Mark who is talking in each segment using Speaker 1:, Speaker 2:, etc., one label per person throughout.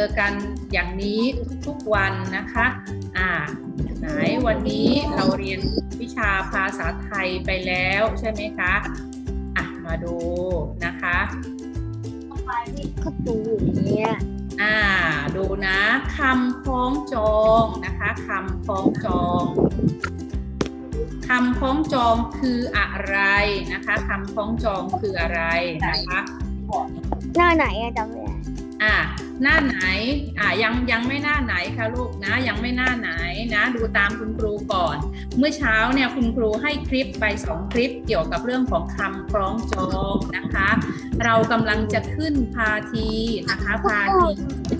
Speaker 1: อกันอย่างนี้ทุกๆวันนะคะอ่าไหนวันนี้เราเรียนวิชาภาษาไทยไปแล้วใช่ไหมคะอะมาดูนะคะ
Speaker 2: ก็ดูอย่างเนี้ย
Speaker 1: อ่าดูนะคำคล้องจองนะคะคำคล้องจองคำคล้องจองคืออะไรนะคะคำคล้องจองคืออะไรนะคะ
Speaker 2: หน้าไหนอะจำไม่ได้
Speaker 1: อ่า หน้าไหนอ่ายังยังไม่หน้าไหนคะลูกนะ ยังไม่หน้าไหนนะ ดูตามคุณครูก่อน เมื่อเช้าเนี่ยคุณครูให้คลิปไปสองคลิปเกี่ยวกับเรื่องของคำคล้องจองนะคะ เรากำลังจะขึ้นพาทีนะคะพาที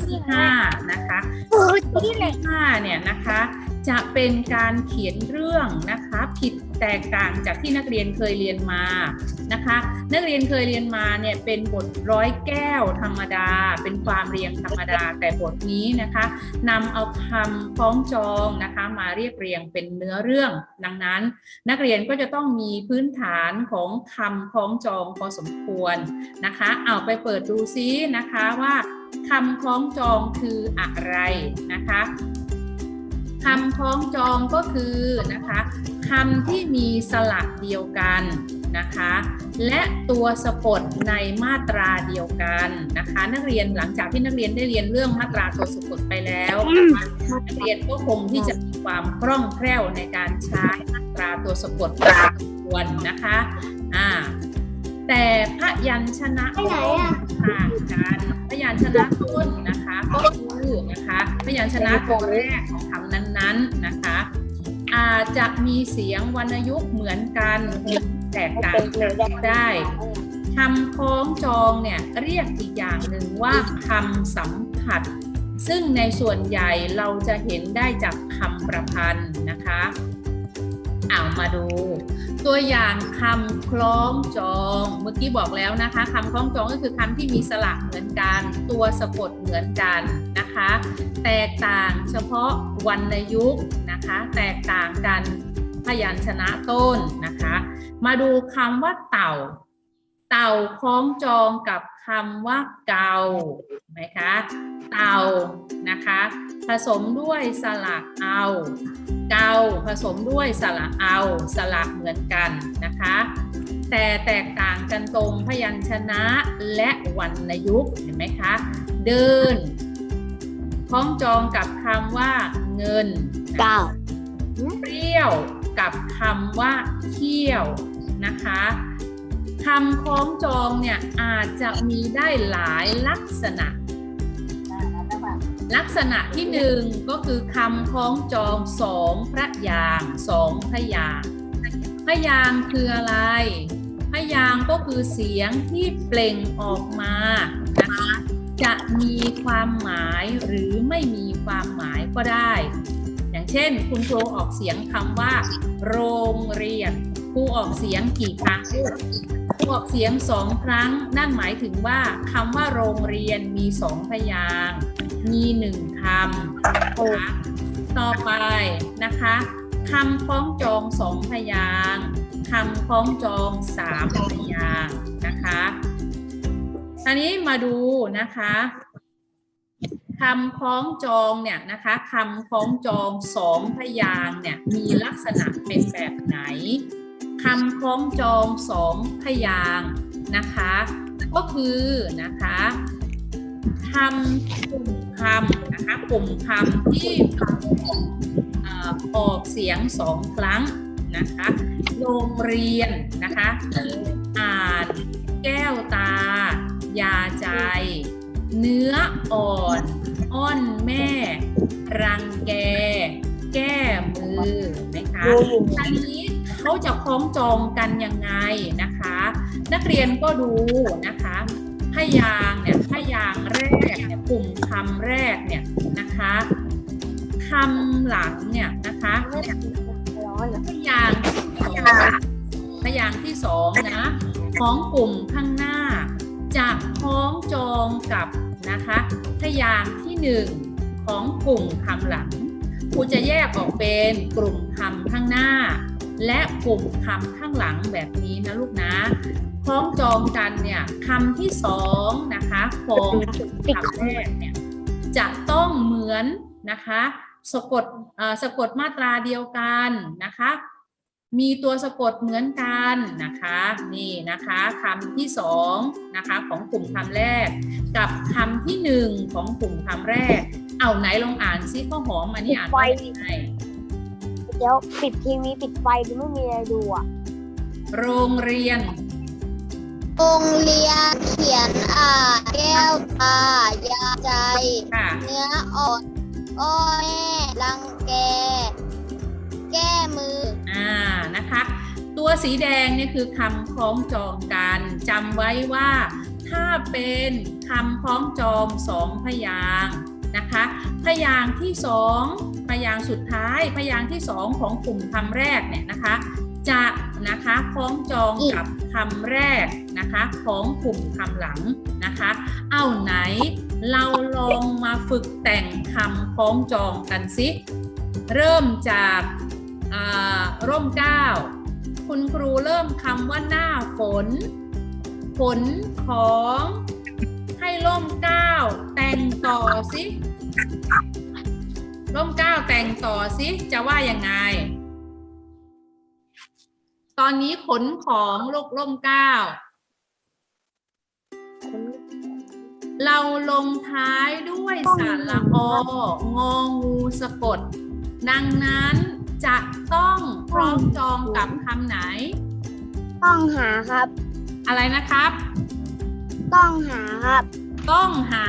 Speaker 1: ที่ห้านะคะ
Speaker 2: โอ้ยนี่แหละ
Speaker 1: ห้าเนี่ยนะคะ จะเป็นการเขียนเรื่องนะคะผิด แตกต่างจากที่นักเรียนเคยเรียนมานะคะ นักเรียนเคยเรียนมาเนี่ยเป็นบทร้อยแก้วธรรมดา เป็นความเรียงธรรมดา แต่บทนี้นะคะนำเอาคำคล้องจองนะคะมาเรียบเรียงเป็นเนื้อเรื่อง ดังนั้น นักเรียนก็จะต้องมีพื้นฐานของคำคล้องจองพอสมควรนะคะ เอาไปเปิดดูซินะคะว่าคำคล้องจองคืออะไรนะคะ คำคล้องจองก็คือนะคะคำที่มีสระเดียวกันนะคะ และตัวสะกดในมาตราเดียวกันนะคะ นักเรียนหลังจากที่นักเรียนได้เรียนเรื่องมาตราตัวสะกดไปแล้วนะคะนักเรียนก็คงที่จะมีความคล่องแคล่วในการใช้มาตราตัวสะกดพอสมควรนะคะอ่า แต่พยัญชนะ
Speaker 2: ไปไหนอะ
Speaker 1: ต่างกันพยัญชนะต้นนะคะก็คือนะคะพยัญชนะตัวแรกของคำนั้นๆนะคะ อาจจะมีเสียงวรรณยุกต์เหมือนกันแตกต่างกันก็ได้คำคล้องจองเนี่ยเรียกอีกอย่างหนึ่งว่าคำสัมผัส ซึ่งในส่วนใหญ่เราจะเห็นได้จากคำประพันธ์นะคะ อามาดู ตัวอย่างคำคล้องจอง เมื่อกี้บอกแล้วนะคะคำคล้องจองก็คือคำที่มีสระเหมือนกัน ตัวสะกดเหมือนกันนะคะ แตกต่างเฉพาะวรรณยุกต์นะคะ แตกต่างกันพยัญชนะต้นนะคะ มาดูคำว่าเต่า เต่าคล้องจองกับ คำว่าเกาไหมคะเต่านะคะ ผสมด้วยสระเอา เกาผสมด้วยสระเอา สระเหมือนกันนะคะ แต่แตกต่างกันตรงพยัญชนะและวรรณยุกต์เห็นไหมคะ เดินคล้องจองกับคำว่าเงิน
Speaker 2: เก้า
Speaker 1: เปรี้ยวกับคำว่าเที่ยวนะคะ คำคล้องจองเนี่ยอาจจะมีได้หลายลักษณะ ลักษณะที่หนึ่งก็คือคำคล้องจองสองพระยางสองพระยางค์พยางคืออะไรพระยางก็คือเสียงที่เปล่งออกมานะคะจะมีความหมายหรือไม่มีความหมายก็ได้ อย่างเช่น คุณครูออกเสียงคำว่า โรงเรียนครูออกเสียงกี่ครั้ง ออกเสียงสองครั้ง นั่นหมายถึงว่าคำว่าโรงเรียนมีสองพยางค์มีหนึ่งคำนะคะต่อไปนะคะคำคล้องจองสองพยางค์คำคล้องจองสามพยางค์นะคะทีนี้มาดูนะคะคำคล้องจองเนี่ยนะคะคำคล้องจองสองพยางค์เนี่ยมีลักษณะเป็นแบบไหน คำคล้องจองสองพยางนะคะ ก็คือนะคะคำกลุ่มคำนะคะกลุ่มคำที่ออออกเสียงสองครั้งนะคะโรงเรียนนะคะอ่านแก้วตา ยาใจ เนื้ออ่อน อ้อนแม่ รังแก แก้มือนะคะอันนี้ เขาจะคล้องจองกันยังไงนะคะ นักเรียนก็ดูนะคะพยางเนี่ยพยางแรกเนี่ยกลุ่มคำแรกเนี่ยนะคะคำหลังเนี่ยนะคะ
Speaker 2: ร้อนเหรอ
Speaker 1: พยางที่สองพยางที่สองนะของกลุ่มข้างหน้า จะคล้องจองกับนะคะพยางที่หนึ่งของกลุ่มคำหลังครูจะแยกออกเป็นกลุ่มคำข้างหน้า และกลุ่มคำข้างหลังแบบนี้นะลูกนะคล้องจองกันเนี่ยคำที่สองนะคะของคำแรกเนี่ยจะต้องเหมือนนะคะสะกดสะกดมาตราเดียวกันนะคะ มีตัวสะกดเหมือนกันนะคะนี่นะคะคำที่สองนะคะของกลุ่มคำแรก กับคำที่หนึ่งของกลุ่มคำแรก เอาไหนลองอ่านซิข้าวหอมอันนี้อ่านว่ายังไง
Speaker 2: เดี๋ยวปิดทีวีปิดไฟดูไม่มีอะไรดูอะ
Speaker 1: โรงเรียน
Speaker 3: โรงเรียนเขียนอ่านแก้วตายาใจ
Speaker 1: ค่ะ
Speaker 3: เนื้ออ่อนอ้อแม่รังแก แก้มือ
Speaker 1: อ่า นะคะ ตัวสีแดงเนี่ยคือคำคล้องจองกันจำไว้ว่า ถ้าเป็นคำคล้องจองสองพยางค์นะคะ พยางค์ที่สอง พยางค์สุดท้าย พยางค์ที่สองของกลุ่มคำแรกเนี่ยนะคะ จะนะคะคล้องจองกับคำแรกนะคะของกลุ่มคำหลังนะคะ เอาไหนเราลองมาฝึกแต่งคำคล้องจองกันสิเริ่มจากร่มเก้าคุณครูเริ่มคำว่าหน้าฝน ฝนของให้ร่มเก้าแต่งต่อสิ ร่มเกล้าแต่งต่อสิจะว่ายังไง ตอนนี้ขนของลูกร่มเกล้าเราลงท้ายด้วยสระององูสะกด ดังนั้นจะต้องคล้องจองกับคำไหน
Speaker 2: ต้องหาครับ
Speaker 1: อะไรนะครับ
Speaker 2: ต้องหาครับ
Speaker 1: ต้องหา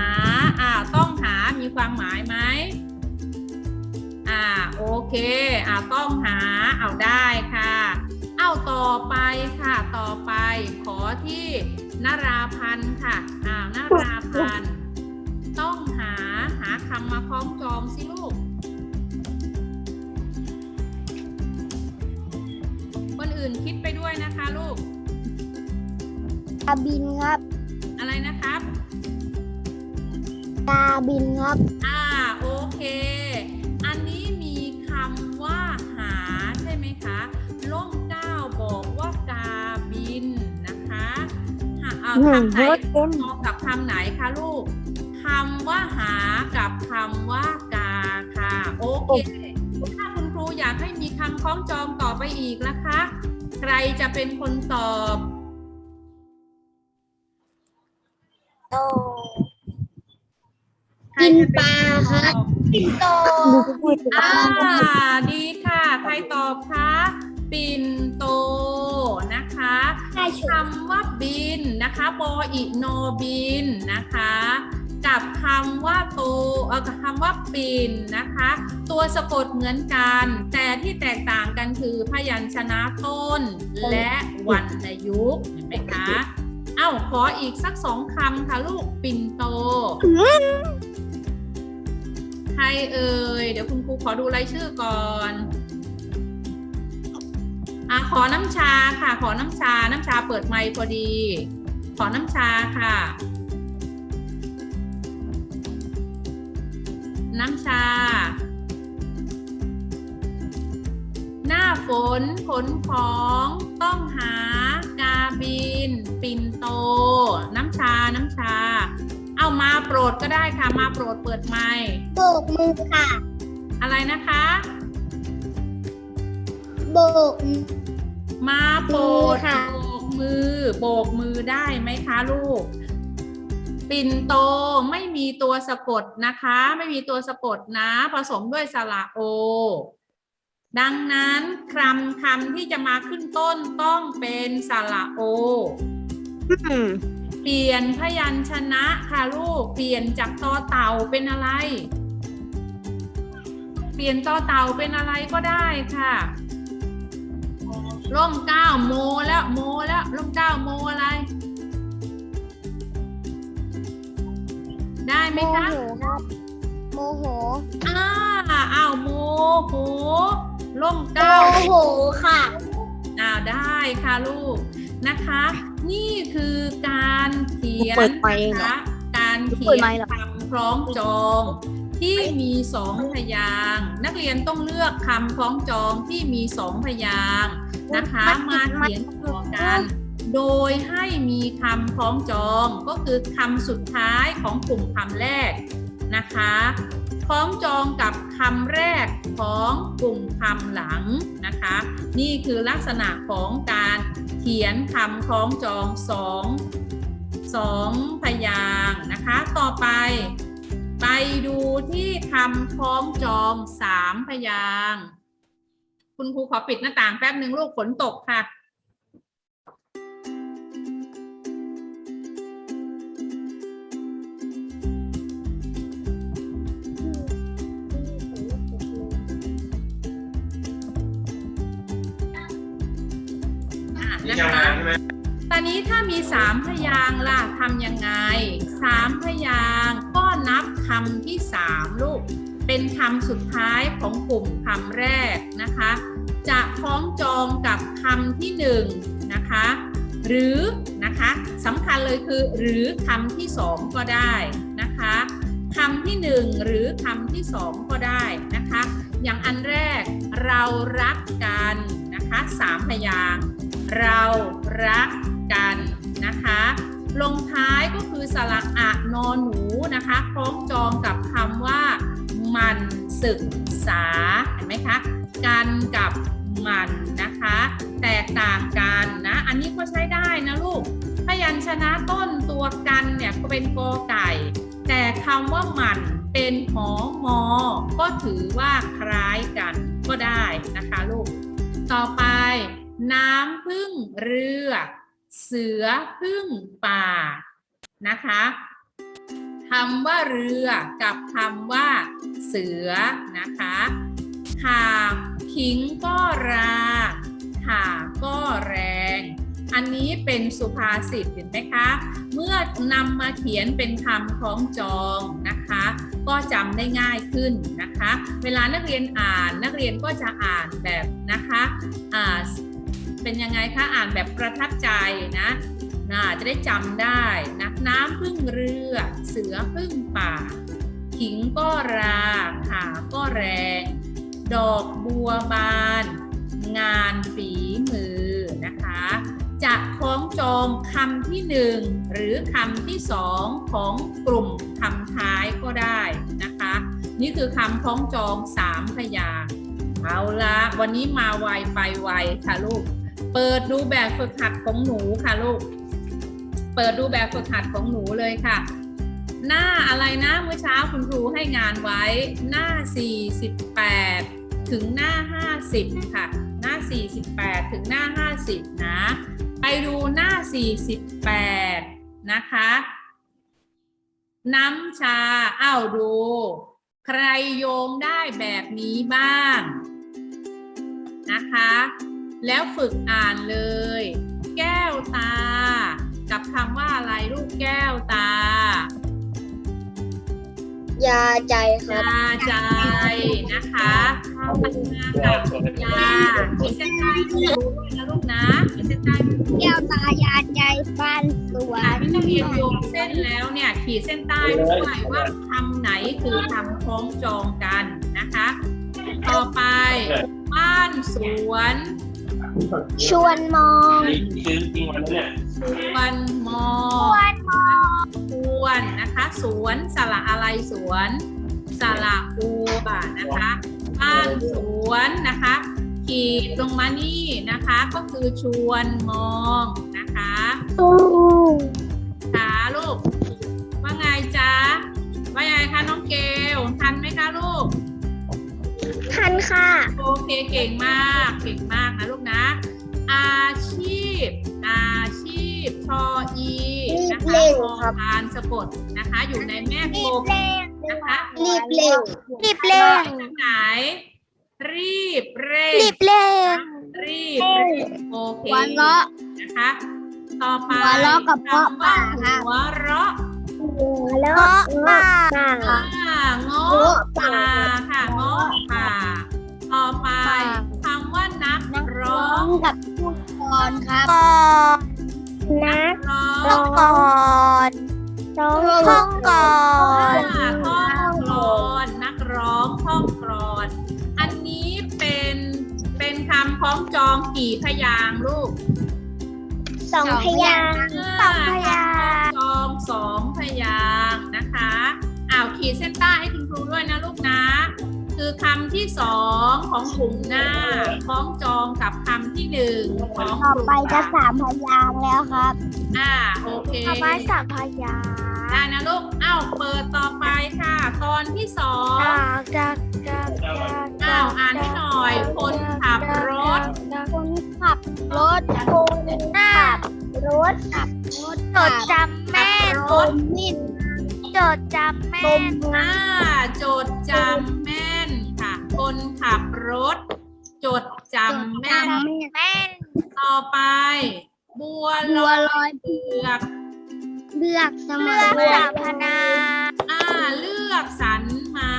Speaker 1: อ่า ต้องหามีความหมายไหม อ่าโอเคอ่าต้องหาเอาได้ค่ะ เอาต่อไปค่ะต่อไป ขอที่นราพันธ์ค่ะอ้าวนราพันธ์ต้องหาหาคำมาคล้องจองสิลูก คนอื่นคิดไปด้วยนะคะลูก
Speaker 2: กาบินครับ
Speaker 1: อะไรนะครับ
Speaker 2: กาบินครับ
Speaker 1: อ่าโอเค ใช่ไหมคะล่มเกล้าบอกว่ากาบินนะคะหาเอา
Speaker 2: หนึ่ง
Speaker 1: คำไหน
Speaker 2: รถเต็ม
Speaker 1: มองกับคำไหนคะลูกคำว่าหากับคำว่ากาค่ะ โอเคถ้าคุณครูอยากให้มีคำคล้องจองต่อไปอีกนะคะ ใครจะเป็นคนตอบ
Speaker 2: โต
Speaker 1: ใครจะเป็นคนตอบ
Speaker 3: ปิ่นโต
Speaker 2: ดูพูดถึง
Speaker 1: อ่า
Speaker 2: บ้าน
Speaker 1: ดีค่ะ ใครตอบคะปิ่นโตนะคะ
Speaker 2: ใช่ชุด
Speaker 1: คำว่าบินนะคะบออิโนบินนะคะ กับคำว่าโตเออกับคำว่าปิ่นนะคะ ตัวสะกดเหมือนกัน แต่ที่แตกต่างกันคือพยัญชนะต้นและวรรณยุกต์เห็นไหมคะเอ้าขออีกสักสองคำค่ะลูกปิ่นโตใครเอ่ยเดี๋ยวคุณครูขอดูรายชื่อก่อน อะขอน้ำชาค่ะ ขอน้ำชา น้ำชาเปิดไมค์พอดี ขอน้ำชาค่ะ น้ำชา หน้าฝนขนของต้องหากาบิน ปิ่นโต น้ำชา น้ำชา เอามาโปรดก็ได้ค่ะ มาโปรดเปิดไมค์
Speaker 3: โบกมือค่ะ
Speaker 1: อะไรนะคะ
Speaker 3: โบก
Speaker 1: มาโปรด
Speaker 3: มือค่ะ
Speaker 1: โบกมือ โบกมือได้ไหมคะลูก ปิ่นโตไม่มีตัวสะกดนะคะ ไม่มีตัวสะกดนะ ผสมด้วยสระโอ ดังนั้นคำคำที่จะมาขึ้นต้นต้องเป็นสระโอ
Speaker 2: อืม
Speaker 1: เปลี่ยนพยัญชนะค่ะลูก เปลี่ยนจากตอเต่าเป็นอะไร เปลี่ยนตอเต่าเป็นอะไรก็ได้ค่ะ ร่มเกล้าโมแล้วโมแล้วร่มเกล้าโมอะไร ได้ไหม
Speaker 2: โม
Speaker 1: คะ
Speaker 2: โหครับโมโห
Speaker 1: อ่าอ้าวโมโหร่มเก
Speaker 3: โม
Speaker 1: ล้า
Speaker 3: โหค่ะ
Speaker 1: อ้าวได้ค่ะลูกนะคะ นี่คือการเขียน
Speaker 2: เปิดไมค์เหรอ
Speaker 1: นะคะการเขี
Speaker 2: เปิ
Speaker 1: ย
Speaker 2: ด
Speaker 1: น
Speaker 2: ไมค์เหรอ
Speaker 1: คำคล้องจองที่มีสองพยางค์นักเรียนต้องเลือกคำคล้องจองที่มีสองพยางค์ นะคะ มาเขียนต่อกัน โดยให้มีคำคล้องจองก็คือคำสุดท้ายของกลุ่มคำแรกนะคะคล้องจองกับคำแรกของกลุ่มคำหลังนะคะ นี่คือลักษณะของการเขียนคำคล้องจองสองสองพยางค์นะคะ ต่อไป ไปดูที่คำคล้องจองสามพยาง ค์คุณครูขอปิดหน้าต่างแป๊บหนึ่งลูกฝนตกค่ะอะ
Speaker 4: นี่
Speaker 1: นะ
Speaker 4: ยาว
Speaker 1: คะ
Speaker 4: นานใช่ไหม
Speaker 1: ตอนนี้ถ้ามีสามพยางค์ล่ะทำยังไงสามพยางค์ก็นับคำที่สามลูก เป็นคำสุดท้ายของกลุ่มคำแรกนะคะ จะคล้องจองกับคำที่หนึ่งนะคะ หรือนะคะสำคัญเลยคือหรือคำที่สองก็ได้นะคะคำที่หนึ่งหรือคำที่สองก็ได้นะคะ อย่างอันแรกเรารักกันนะคะสามพยางเรารักกันนะคะลงท้ายก็คือสระอะนอนหนูนะคะ คล้องจองกับคำว่า มันศึกษาเห็นไหมคะกันกับมันนะคะ แตกต่างกันนะ อันนี้ก็ใช้ได้นะลูกพยัญชนะต้นตัวกันเนี่ยก็เป็นกอไก่ แต่คำว่ามันเป็นหอมอ ก็ถือว่าคล้ายกันก็ได้นะคะลูก ต่อไป น้ำพึ่งเรือ เสือพึ่งป่านะคะ คำว่าเรือกับคำว่า เสือนะคะขาขิงก็ราขาก็แรง อันนี้เป็นสุภาษิตเห็นไหมคะ เมื่อนำมาเขียนเป็นคำคล้องจองนะคะ ก็จำได้ง่ายขึ้นนะคะ เวลานักเรียนอ่านนักเรียนก็จะอ่านแบบนะคะอ่าเป็นยังไงคะอ่านแบบประทับใจนะ นะจะได้จำได้นะน้ำพึ่งเรือ เสือพึ่งป่า ขิงก็ราขาก็แรง ดอกบัวบาน งานฝีมือนะคะจะคล้องจองคำที่หนึ่งหรือคำที่สองของกลุ่มคำท้ายก็ได้นะคะ นี่คือคำคล้องจองสามพยางเอาละวันนี้มาไวไปไวค่ะลูก เปิดดูแบบฝึกหัดของหนูค่ะลูก เปิดดูแบบฝึกหัดของหนูเลยค่ะ หน้าอะไรนะเมื่อเช้าคุณครูให้งานไว้หน้า 48 ถึงหน้า 50 ค่ะ หน้า 48 ถึงหน้า 50 นะ ไปดูหน้า 48 นะคะ น้ำชาเอ้าดู ใครโยงได้แบบนี้บ้างนะคะ แล้วฝึกอ่านเลย แก้วตา กับคำว่าอะไรลูกแก้วตา
Speaker 3: ยาใจครับ
Speaker 1: ยาใจนะคะตากับยาขีดเส้นใต้ให้ดูด้วยนะลูกนะขีดเส้นใต้ให้ดู
Speaker 3: แก้วตายาใจฟันสว
Speaker 1: อ่านที่นักเรียนโยงเส้นแล้วเนี่ยขีดเส้นใต้ด้วยว่าคำไหนคือคำคล้องจองกันนะคะ ต่อไป บ้านสวน
Speaker 3: ชวนมอง
Speaker 4: นี่ซื้อจริงวันนี้เนี่ย
Speaker 1: สวนมอสวนนะคะ สวนสระอะไรสวนสระอูบ่ะนะคะบ้านสวนนะคะขีดลงมานี่นะคะ ก็คือชวนมองนะคะขาลูก ว่าไงจ๊ะว่าไงคะน้องเกลทันไหมคะลูก
Speaker 3: ทันค่ะ
Speaker 1: โอเคเก่งมาก เก่งมากนะลูกนะ อาชีพ อาชีพชออีนะคะ
Speaker 3: เร่ง
Speaker 1: พอ
Speaker 3: ครับ
Speaker 1: พานสะกดนะคะ อยู่ในแม่กบนะคะ
Speaker 3: รีบเร่ง รีบ
Speaker 1: เร่
Speaker 3: เร่ง
Speaker 1: งไหนรีบเร่ง
Speaker 3: รีบเร่ง
Speaker 1: รีบเร่งโอเค
Speaker 3: หัวเราะ
Speaker 1: นะคะ ต่อไป
Speaker 3: หัวเราะกับเพาะ
Speaker 1: คำว่า
Speaker 3: ปากครับ
Speaker 1: หัวเราะ
Speaker 3: แล้ว ก็
Speaker 1: อ่าเงาะป่าค่ะเงาะป่าต่อไปคำว่านักร้อง
Speaker 3: กับผู้กรครับนัก
Speaker 1: ร้อง
Speaker 3: ก่อนร้องท่องก่อน
Speaker 1: อ่าท่องกรอนนักร้องท่องกรอนอันนี้เป็นเป็นคำคล้องจองกี่พยางลูก
Speaker 3: องพยางค์
Speaker 1: อ่าคำคล้องจองสองพยางค์นะคะอ้าวขีดขีดเส้นใต้ให้คุณครูด้วยนะลูกนะ คือคำที่สองของกลุ่มหน้าคล้องจองกับคำที่หนึ่งของก
Speaker 2: ต่อ
Speaker 1: ลุ่ม
Speaker 2: ไปจะสามพยางค์แล้วครับ
Speaker 1: อ่าโอเค
Speaker 2: ต่อไปสามพยาง
Speaker 1: ได้นะลูก เอ้าเปิดต่อไปค่ะ ตอนที่สอง
Speaker 2: จากจากจาก
Speaker 1: อ้าวอ่านให้หน่อย คนขับรถ
Speaker 2: คนขับรถคนขับรถขับรถจดจำแม่น
Speaker 1: รถ
Speaker 2: มิดจดจำแม่น
Speaker 1: อ่าจดจำแม่นค่ะ คนขับรถ จดจำแม่น
Speaker 2: แม่น
Speaker 1: ต่อไป บัวล
Speaker 2: บัว
Speaker 1: อย
Speaker 2: ลอย
Speaker 1: เผือก
Speaker 2: เลือกเสมอเลือกพนา
Speaker 1: อ่าเลือกสรรมา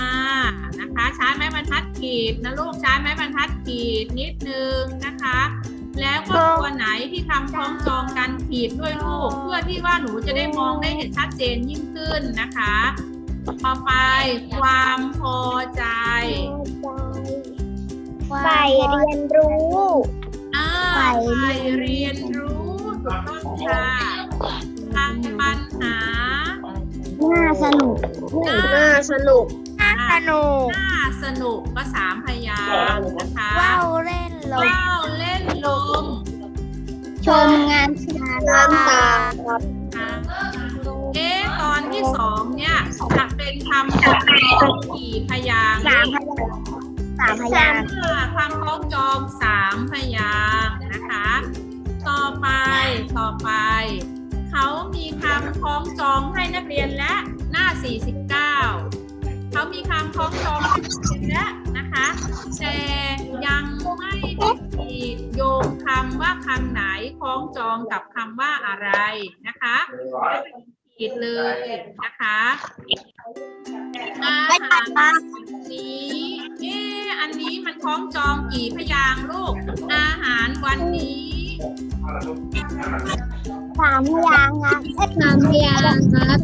Speaker 1: นะคะใช้ไม้บรรทัดขีดนะลูกใช้ไม้บรรทัดขีดนิดนึงนะคะ แล้วก็ตัวไหนที่คำคล้องจองกันขีดด้วยลูก เพื่อที่ว่าหนูจะได้มองได้เห็นชัดเจนยิ่งขึ้นนะคะ ต่อไปความพอใจ
Speaker 2: ใฝ่เรียนรู้
Speaker 1: อ่า
Speaker 2: ใฝ่
Speaker 1: ไป
Speaker 2: เรียน
Speaker 1: เรียนรู้ถูกต้องค่ะทางปัญหา
Speaker 2: น่าสนุก
Speaker 1: น่า
Speaker 2: น่าสนุกน่าสนุก
Speaker 1: น่าสนุกก็สามพยางค์นะคะ
Speaker 2: ว้าวเล่นลม
Speaker 1: ว้าวเล่นลม
Speaker 2: ชมงานสาน้ำตาครับ
Speaker 1: ค่ะเอ๊ะตอนที่สองเนี่ยจะเป็นคำของกี่พยางค์
Speaker 2: สามพยางค์สามพยางค์
Speaker 1: อ่าคำคล้องจองสามพยางค์นะคะ ต่อไปต่อไป เขามีคำคล้องจองให้นักเรียนและหน้า 49 เขามีคำคล้องจองให้นักเรียนและนะคะ แต่ยังไม่ได้ขีดโยงคำว่าคำไหนคล้องจองกับคำว่าอะไรนะคะขีดเลยนะคะอาหารนี้เอ๊อันนี้มันคล้องจองกี่พยางลูก อาหารวันนี้
Speaker 2: สามพยางค์ครับสามพยางค์ครับ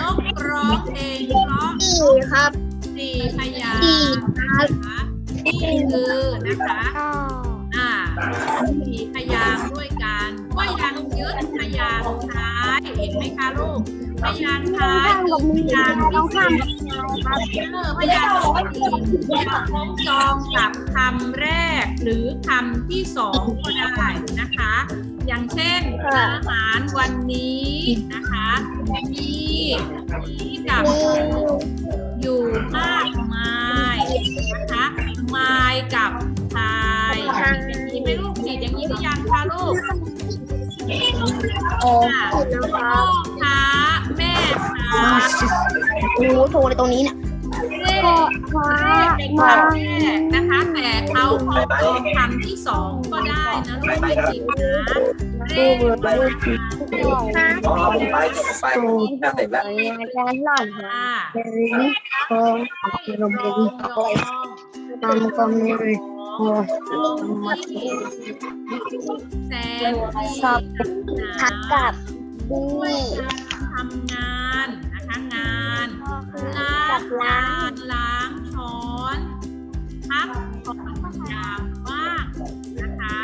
Speaker 1: นกร้องเพลงเพราะ
Speaker 2: สี่ครับ
Speaker 1: สี่พยาง
Speaker 2: สี่
Speaker 1: ค์นะคะนี่คือนะคะอ่าสี่พยางค์ด้วยกันก็ยังยึดพยางค์ท้ายเห็นไหมคะลูกพยางค์ท้ายคือพยางค์ที่สี่เออพยางค์ที่สี่จะคล้องจองกับคำแรกหรือคำที่สองก็ได้นะคะ อย่างเช่นอาหารวันนี้นะคะ มีมีกับอยู่มากมายนะคะมายกับทายมีไหมลูกขีดอย่างนี้หรือยังคะลูก
Speaker 2: โอ้
Speaker 1: ค่ะพ่อค้าแม่ค้า
Speaker 2: โหโทรเลยตรงนี้เนี่ย
Speaker 1: เลข
Speaker 2: พ่อ
Speaker 1: เล ขเป็นคำแรกนะคะ แต่เขาพอตองคำที่สองก็ได้นะลูกไม่ผิดนะเลขเป็นคำ
Speaker 4: อ๋อไปจบไปน่าเสร็จแล้ว
Speaker 2: อาจารย์หล่อน
Speaker 1: ค่ะ
Speaker 2: เป็นโค้งลม
Speaker 1: ล
Speaker 2: เป็
Speaker 1: ง
Speaker 2: นอะไร
Speaker 1: ลง
Speaker 2: ตามกลมเลยโอ้
Speaker 1: แสนดี
Speaker 2: สอบทักกับดี
Speaker 1: ด้วยการทำงานนะคะงานล้า
Speaker 2: กั
Speaker 1: ง
Speaker 2: บล้าง
Speaker 1: จานล้างช้อน พักของยามว่างนะคะ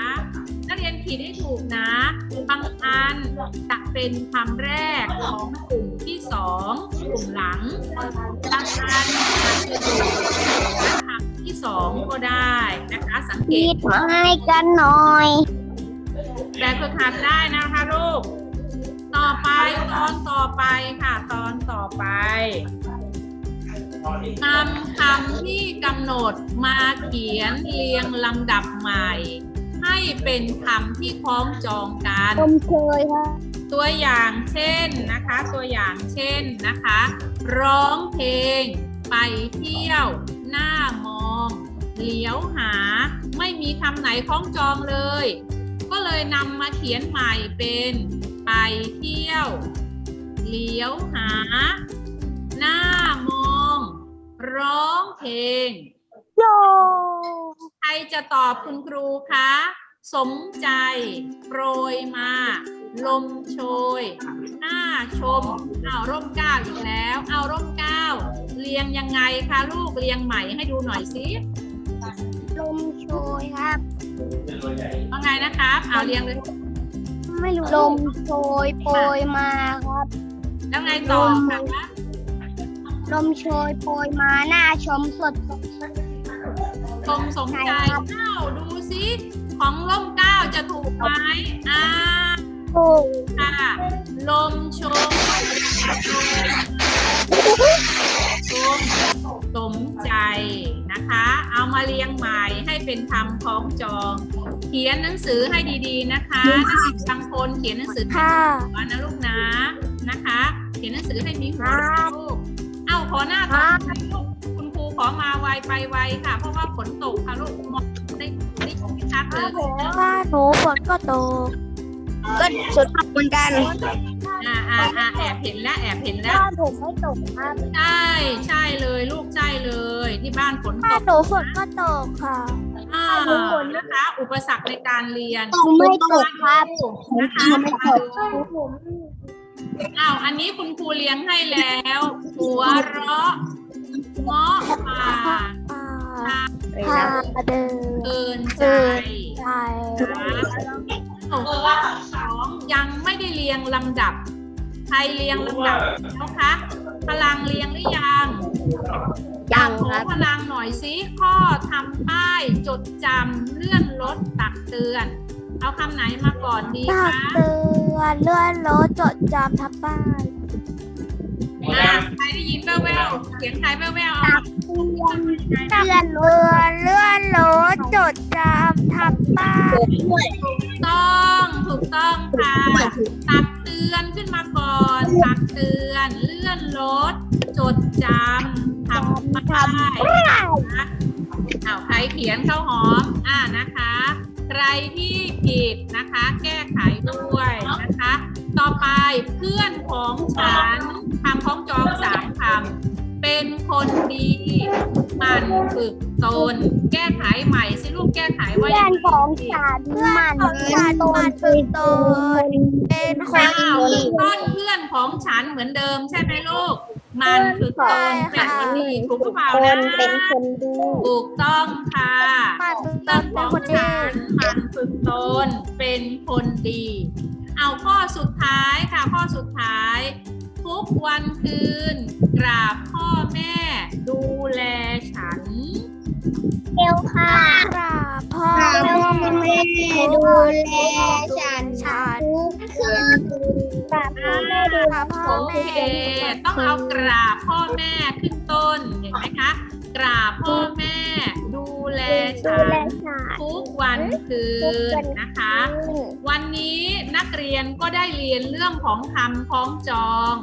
Speaker 1: นักเรียนขีดให้ถูกนะ บางอันจะเป็นคำแรกของกลุ่มที่สองกลุ่มหลัง บางอันอาจจะอยู่คำที่สองก็ได้นะคะ สังเก
Speaker 2: คิ
Speaker 1: ต
Speaker 2: ดมาให้กันหน่อย
Speaker 1: แบบฝึกหัดได้นะคะลูก ต่อไปตอนต่อไปค่ะ ตอนต่อไป นำคำที่กำหนดมาเขียนเรียงลำดับใหม่ ให้เป็นคำที่คล้องจองกัน
Speaker 2: ชมเชยครับ
Speaker 1: ตัวอย่างเช่นนะคะ ตัวอย่างเช่นนะคะ ร้องเพลง ไปเที่ยว หน้ามองเหลียวหา ไม่มีคำไหนคล้องจองเลย ก็เลยนำมาเขียนใหม่เป็นไปเที่ยว เหลียวหา หน้ามอง ร้องเพลง
Speaker 2: โย
Speaker 1: ใครจะตอบคุณครูคะ สมใจโปรยมา ลมโชย หน้าชม เอาร่มเกล้าอีกแล้ว เอาร่มเกล้าเรียงยังไงคะลูกเรียงใหม่ให้ดูหน่อยสิ
Speaker 2: ลมโชยครับ
Speaker 1: ว่าไงนะครับ เอาเรียงเลย
Speaker 2: ไม่รู้ลมโชยโปรยมาครับ
Speaker 1: แล้วไงต่อคะ
Speaker 2: ลมโชยโปรยมาหน้าชมสด
Speaker 1: ชมสมใจอ้าดูสิของล่มเก้าจะถูกไหมอ่า
Speaker 2: ถูก
Speaker 1: ค่ะลมโชยชมสมใจนะคะ เอามาเรียงใหม่ให้เป็นคำคล้องจอง เขียนหนังสือให้ดีๆนะคะนักเรีบางคนเขียนหนังสือ
Speaker 2: ค่ะ
Speaker 1: หัวนะลูกนะนะคะ เขียนหนังสือให้มีหัวลูก ขอหน้าตอนนี้ลูกคุณครูขอมาไวไปไวค่ะ เพราะว่าฝนตกค่ะลูกมองได้ได้ไม่ชัดเลย
Speaker 2: ว่าหนูฝนก็ตกก็ฝนตกเหมือนกัน
Speaker 1: อ่าอ่าอ่าแอบเห็นแล้วแอบเห็นแล้ว
Speaker 2: บ้านผมไม่ตกครับ
Speaker 1: ใช่ใช่เลยลูกใช่เลย ที่บ้านฝนต
Speaker 2: บ้าน
Speaker 1: ก
Speaker 2: หนูฝนก็ตกค่ะ
Speaker 1: อ่านะคะ อุปสรรคในการเรียน
Speaker 2: ไม่ตกครับ
Speaker 1: นะคะ อ้าว อันนี้คุณครูเลี้ยงให้แล้ว หัวเราะเงาะป่า
Speaker 2: พาเดิน
Speaker 1: เอินใจ
Speaker 2: ใช่
Speaker 1: สองยังไม่ได้เรียงลำดับ ใครเรียงลำดับแล้วคะ พลังเรียงหรือยัง
Speaker 2: ยัง
Speaker 1: ขอ
Speaker 2: ครับ
Speaker 1: พลังหน่อยสิข้อทำป้ายจดจำเลื่อนรถตักเตือน เอาคำไหนมาก่อนดี
Speaker 2: ตัก
Speaker 1: คะ
Speaker 2: เตือนเลื่อนรถจดจำทับป้าย
Speaker 1: อะใครได้ยินแว่วๆเสียงใครแว่วๆเอามา
Speaker 2: เลื่อนเลื่อนเลื่อนรถจดจำทับป้าย
Speaker 1: ถูกต้องถูกต้องค่ะตักเตือนขึ้นมาก่อนตักเตือนเลื่อนรถจดจำทำป้ายนะคะอ้าวใครเขียนข้าวหอมอ่านะคะ ใครที่ผิดนะคะ แก้ไขด้วยนะคะ ต่อไปเพื่อนของฉันคำของจองสามคำเป็นคนดีหมันฝึกตน แก้ไขใหม่สิลูกแก้ไขว่า
Speaker 2: เพื่
Speaker 1: ยั
Speaker 2: อน
Speaker 1: งไง
Speaker 2: ของฉันมันของฉันมันฝึกตนเป็นคน
Speaker 1: อ้าว
Speaker 2: ดี
Speaker 1: ต้นเพื่อนของฉันเหมือนเดิมใช่ไหมลูก มันคือตนเป็นคนดีถูกหรือเปล่านะ
Speaker 2: เป็นคนดี
Speaker 1: ถูกต้องค่ะ
Speaker 2: มันฝึกต
Speaker 1: ต้
Speaker 2: น
Speaker 1: นข
Speaker 2: เป็น
Speaker 1: อง
Speaker 2: คนดี
Speaker 1: ฉันมันฝึกตนเป็นคนดี เอาข้อสุดท้ายค่ะข้อสุดท้าย ทุกวันคืน กราบพ่อแม่ ดูแลฉัน
Speaker 2: เอวค่ะกราบพ่อแม่ดูแลฉันฉันคื พ่อแม่ดูพ่อ
Speaker 1: โอเคต้องเอากราบพ่อแม่ขึ้นต้นเห็นไหมคะ กราบพ่อแม่ ดูแล
Speaker 2: ฉัน
Speaker 1: ทุกวันคืนนะคะ วันนี้นักเรียนก็ได้เรียนเรื่องของคำคล้องจอง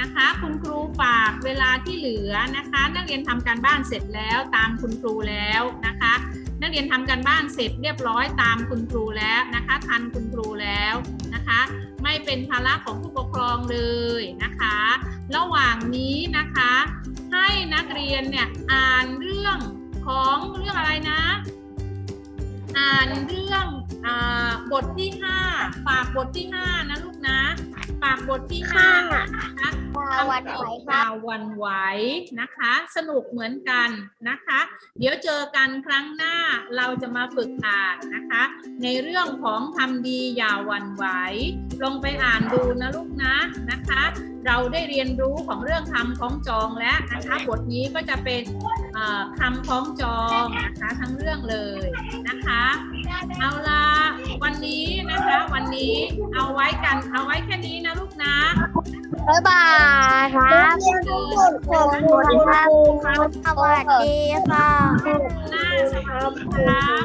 Speaker 1: นะคะ คุณครูฝากเวลาที่เหลือนะคะ นักเรียนทำการบ้านเสร็จแล้วตามคุณครูแล้วนะคะ นักเรียนทำการบ้านเสร็จเรียบร้อยตามคุณครูแล้วนะคะ ทันคุณครูแล้วนะคะ ไม่เป็นภาระของผู้ปกครองเลยนะคะ ระหว่างนี้นะคะ ให้นักเรียนเนี่ยอ่านเรื่องของเรื่องอะไรนะ อ่านเรื่องอาบทที่ 5 ฝากบทที่ 5 นะลูกนะ ฝากบทที่5นะคะ
Speaker 2: สวัสดีค
Speaker 1: ข่า
Speaker 2: รับ
Speaker 1: ววันไหวนะคะ สนุกเหมือนกันนะคะ เดี๋ยวเจอกันครั้งหน้าเราจะมาฝึกอ่านนะคะ ในเรื่องของทำดีอย่าหวันไหว ลงไปอ่านดูนะลูกนะนะคะ เราได้เรียนรู้ของเรื่องคำคล้องจองแล้วนะคะบทนี้ก็จะเป็นเอ่อคำคล้องจองนะคะทั้งเรื่องเลยนะคะ เอาละวันนี้นะคะวันนี้เอาไว้กันเอาไว้แค่นี้นะลูกนะ
Speaker 2: บ๊ายบายครับ
Speaker 1: เดิน
Speaker 2: ขอบคุณครับสวัสดีค่ะ
Speaker 1: หน้าสวัสดีครับ